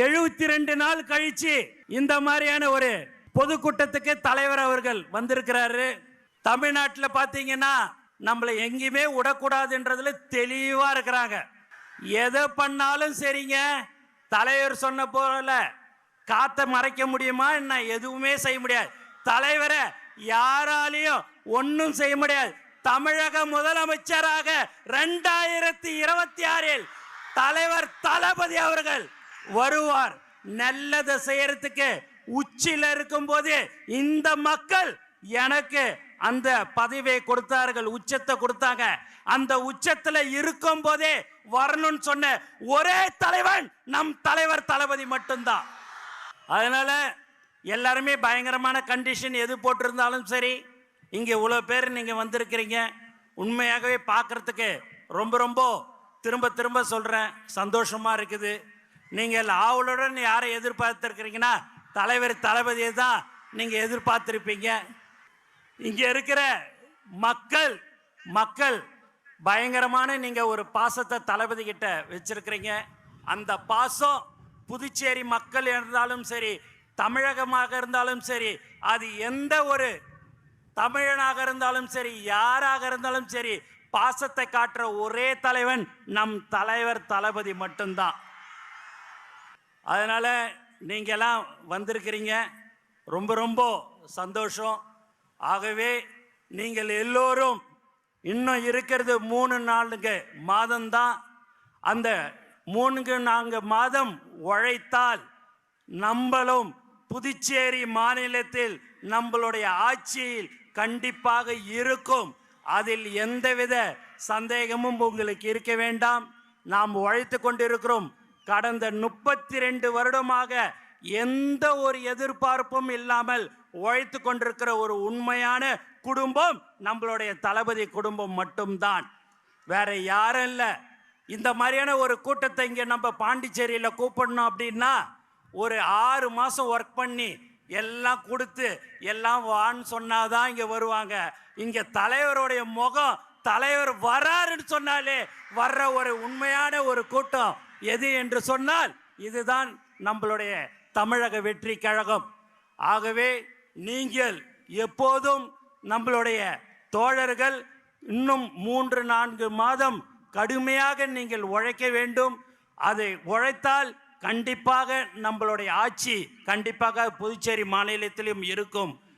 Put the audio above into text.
எழுபத்தி ரெண்டு நாள் கழிச்சு இந்த மாதிரியான ஒரு பொதுக்கூட்டத்துக்கு தலைவர் அவர்கள் வந்திருக்கிறாரு. தமிழ்நாட்டில் பார்த்தீங்கன்னா நம்மளை எங்கேயுமே விடக்கூடாதுன்றதுல தெளிவாக இருக்கிறாங்க. எதை பண்ணாலும் சரிங்க. தலைவர் சொன்ன போல காத்த மறைக்க முடியுமா என்ன? எதுவுமே செய்ய முடியாது. தலைவரை யாராலையும் ஒன்றும் செய்ய முடியாது. தமிழக முதலமைச்சராக ரெண்டாயிரத்தி இருபத்தி ஆறில் தலைவர் தளபதி அவர்கள் வருவார். நல்லதை செய்யறதுக்கு உச்சில இருக்கும்போது இந்த மக்கள் எனக்கு அந்த பதவியை கொடுத்தார்கள் உச்சத்தை கொடுத்தாங்க. அந்த உச்சத்துல இருக்கும் போதே வரணும்னு சொன்ன ஒரே தலைவன் நம் தலைவர் தளபதி மட்டும்தான். அதனால எல்லாருமே பயங்கரமான கண்டிஷன் எது போட்டிருந்தாலும் சரி இங்கே இவ்வளோ பேர் நீங்கள் வந்திருக்கிறீங்க. உண்மையாகவே பார்க்குறதுக்கு ரொம்ப ரொம்ப திரும்ப திரும்ப சொல்கிறேன் சந்தோஷமாக இருக்குது. நீங்கள் ஆவலுடன் யாரை எதிர்பார்த்துருக்கிறீங்கன்னா தலைவர் தளபதியை தான் நீங்கள் எதிர்பார்த்துருப்பீங்க. இங்கே இருக்கிற மக்கள் மக்கள் பயங்கரமான நீங்கள் ஒரு பாசத்தை தளபதி கிட்ட வச்சுருக்கிறீங்க. அந்த பாசம் புதுச்சேரி மக்கள் இருந்தாலும் சரி தமிழகமாக இருந்தாலும் சரி அது எந்த ஒரு தமிழனாக இருந்தாலும் சரி யாராக இருந்தாலும் சரி பாசத்தை காட்டுற ஒரே தலைவன் நம் தலைவர் தளபதி மட்டும்தான். அதனால் நீங்கள்லாம் வந்திருக்கிறீங்க. ரொம்ப ரொம்ப சந்தோஷம். ஆகவே நீங்கள் எல்லோரும் இன்னும் இருக்கிறது மூணு நாளுங்க மாதம்தான். அந்த மூணுக்கு நான்கு மாதம் உழைத்தால் நம்மளும் புதுச்சேரி மாநிலத்தில் நம்மளுடைய ஆட்சியில் கண்டிப்பாக இருக்கும். அதில் எந்தவித சந்தேகமும் உங்களுக்கு இருக்க வேண்டாம். நாம் உழைத்து கொண்டிருக்கிறோம். கடந்த முப்பத்தி ரெண்டு வருடமாக எந்த ஒரு எதிர்பார்ப்பும் இல்லாமல் உழைத்து கொண்டிருக்கிற ஒரு உண்மையான குடும்பம் நம்மளுடைய தளபதி குடும்பம் மட்டும்தான். வேற யாரும் இல்லை. இந்த மாதிரியான ஒரு கூட்டத்தை இங்கே நம்ம பாண்டிச்சேரியில் கூப்பிடணும் அப்படின்னா ஒரு ஆறு மாதம் ஒர்க் பண்ணி எல்லாம் கொடுத்து எல்லாம் வான்னு சொன்னாதான் இங்கே வருவாங்க. இங்கே தலைவருடைய முகம் தலைவர் வராருன்னு சொன்னாலே வர்ற ஒரு உண்மையான ஒரு கூட்டம் எது என்று சொன்னால் இதுதான் நம்மளுடைய தமிழக வெற்றி கழகம். ஆகவே நீங்கள் எப்போதும் நம்மளுடைய தோழர்கள் இன்னும் மூன்று நான்கு மாதம் கடுமையாக நீங்கள் உழைக்க வேண்டும். அதை உழைத்தால் கண்டிப்பாக நம்மளுடைய ஆட்சி கண்டிப்பாக புதுச்சேரி மாநிலத்திலும் இருக்கும்.